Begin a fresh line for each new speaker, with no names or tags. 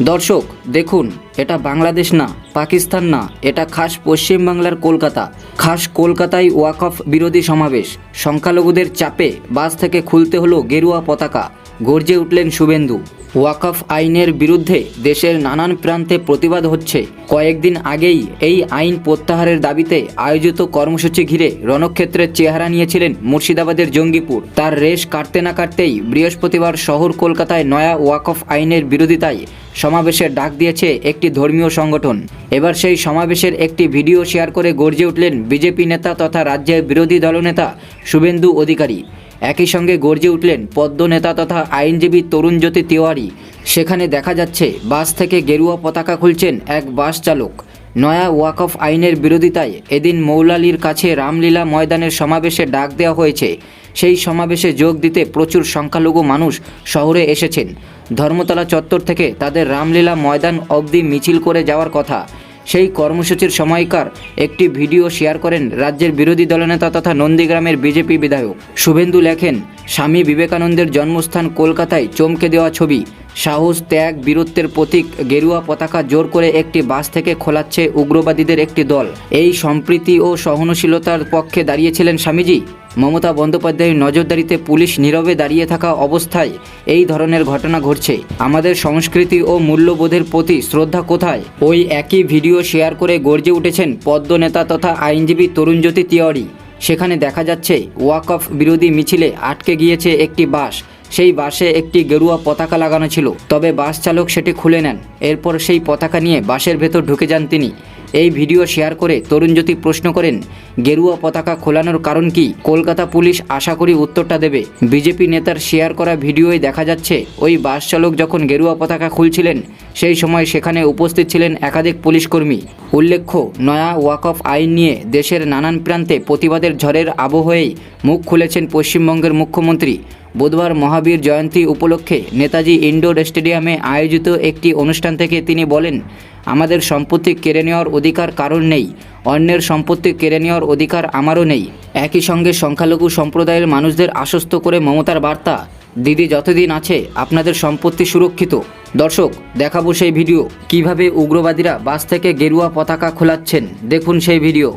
দর্শক, দেখুন, এটা বাংলাদেশ না, পাকিস্তান না, এটা খাস পশ্চিমবাংলার কলকাতা। খাস কলকাতায় ওয়াকফ বিরোধী সমাবেশ। সংখ্যালঘুদের চাপে বাস থেকে খুলতে হলো গেরুয়া পতাকা। গর্জে উঠলেন শুভেন্দু। ওয়াকফ আইনের বিরুদ্ধে দেশের নানান প্রান্তে প্রতিবাদ হচ্ছে। কয়েকদিন আগেই এই আইন প্রত্যাহারের দাবিতে আয়োজিত কর্মসূচি ঘিরে রণক্ষেত্রের চেহারা নিয়েছিলেন মুর্শিদাবাদের জঙ্গিপুর। তার রেশ কাটতে না কাটতেই বৃহস্পতিবার শহর কলকাতায় নয়া ওয়াকফ আইনের বিরোধিতায় সমাবেশের ডাক দিয়েছে একটি ধর্মীয় সংগঠন। এবার সেই সমাবেশের একটি ভিডিও শেয়ার করে গর্জে উঠলেন বিজেপি নেতা তথা রাজ্যের বিরোধী দলনেতা শুভেন্দু অধিকারী। একই সঙ্গে গর্জে উঠলেন পদ্ম নেতা তথা আইনজীবী তরুণজ্যোতি তিওয়ারি। সেখানে দেখা যাচ্ছে, বাস থেকে গেরুয়া পতাকা খুলছেন এক বাস চালক। নয়া ওয়াকফ আইনের বিরোধিতায় এদিন মৌলালির কাছে রামলীলা ময়দানের সমাবেশে ডাক দেওয়া হয়েছে। সেই সমাবেশে যোগ দিতে প্রচুর সংখ্যালঘু মানুষ শহরে এসেছেন। ধর্মতলা চত্বর থেকে তাদের রামলীলা ময়দান অবধি মিছিল করে যাওয়ার কথা। সেই কর্মসূচির সময়কার একটি ভিডিও শেয়ার করেন রাজ্যের বিরোধী দলনেতা তথা নন্দীগ্রামের বিজেপি বিধায়ক। শুভেন্দু লেখেন, স্বামী বিবেকানন্দের জন্মস্থান কলকাতায় চমকে দেওয়া ছবি, সাহস, ত্যাগ, বীরত্বের প্রতীক, গেরুয়া পতাকা জোর করে একটি বাস থেকে খোলাচ্ছে উগ্রবাদীদের একটি দল। এই সম্প্রীতি ও সহনশীলতার পক্ষে দাঁড়িয়েছিলেন স্বামীজি। মমতা বন্দ্যোপাধ্যায়ের নজরদারিতে পুলিশ নীরবে দাঁড়িয়ে থাকা অবস্থায় এই ধরনের ঘটনা ঘটছে। আমাদের সংস্কৃতি ও মূল্যবোধের প্রতি শ্রদ্ধা কোথায়? ওই একই ভিডিও শেয়ার করে গর্জে উঠেছেন পদ্ম নেতা তথা আইনজীবী তরুণজ্যোতি তিওয়ারি। সেখানে দেখা যাচ্ছে, ওয়াকফ বিরোধী মিছিলে আটকে গিয়েছে একটি বাস। সেই বাসে একটি গেরুয়া পতাকা লাগানো ছিল। তবে বাস চালক সেটি খুলে নেন। এরপর সেই পতাকা নিয়ে বাসের ভেতর ঢুকে যান তিনি। এই ভিডিও শেয়ার করে তরুণজ্যোতি প্রশ্ন করেন, গেরুয়া পতাকা খোলানোর কারণ কি? কলকাতা পুলিশ আশা করি উত্তরটা দেবে। বিজেপি নেতার শেয়ার করা ভিডিওয় দেখা যাচ্ছে। ওই বাস চালক যখন গেরুয়া পতাকা খুলছিলেন, সেই সময় সেখানে উপস্থিত ছিলেন একাধিক পুলিশকর্মী উল্লেখ্য, নয়া ওয়াকফ আইন নিয়ে দেশের নানান প্রান্তে প্রতিবাদের ঝড়ের আবহেই মুখ খুলেছেন পশ্চিমবঙ্গের মুখ্যমন্ত্রী। বুধবার মহাবীর জয়ন্তী উপলক্ষে নেতাজি ইনডোর স্টেডিয়ামে আয়োজিত একটি অনুষ্ঠান থেকে তিনি বলেন, আমাদের সম্পত্তি কেড়ে নেওয়ার অধিকার কারণ নেই, অন্যের সম্পত্তি কেড়ে নেওয়ার অধিকার আমারও নেই। একই সঙ্গে সংখ্যালঘু সম্প্রদায়ের মানুষদের আশ্বস্ত করে মমতার বার্তা, দিদি যতদিন আছে, আপনাদের সম্পত্তি সুরক্ষিত। দর্শক, দেখাবো সেই ভিডিও। কীভাবে উগ্রবাদীরা বাস থেকে গেরুয়া পতাকা খোলাচ্ছেন, দেখুন সেই ভিডিও।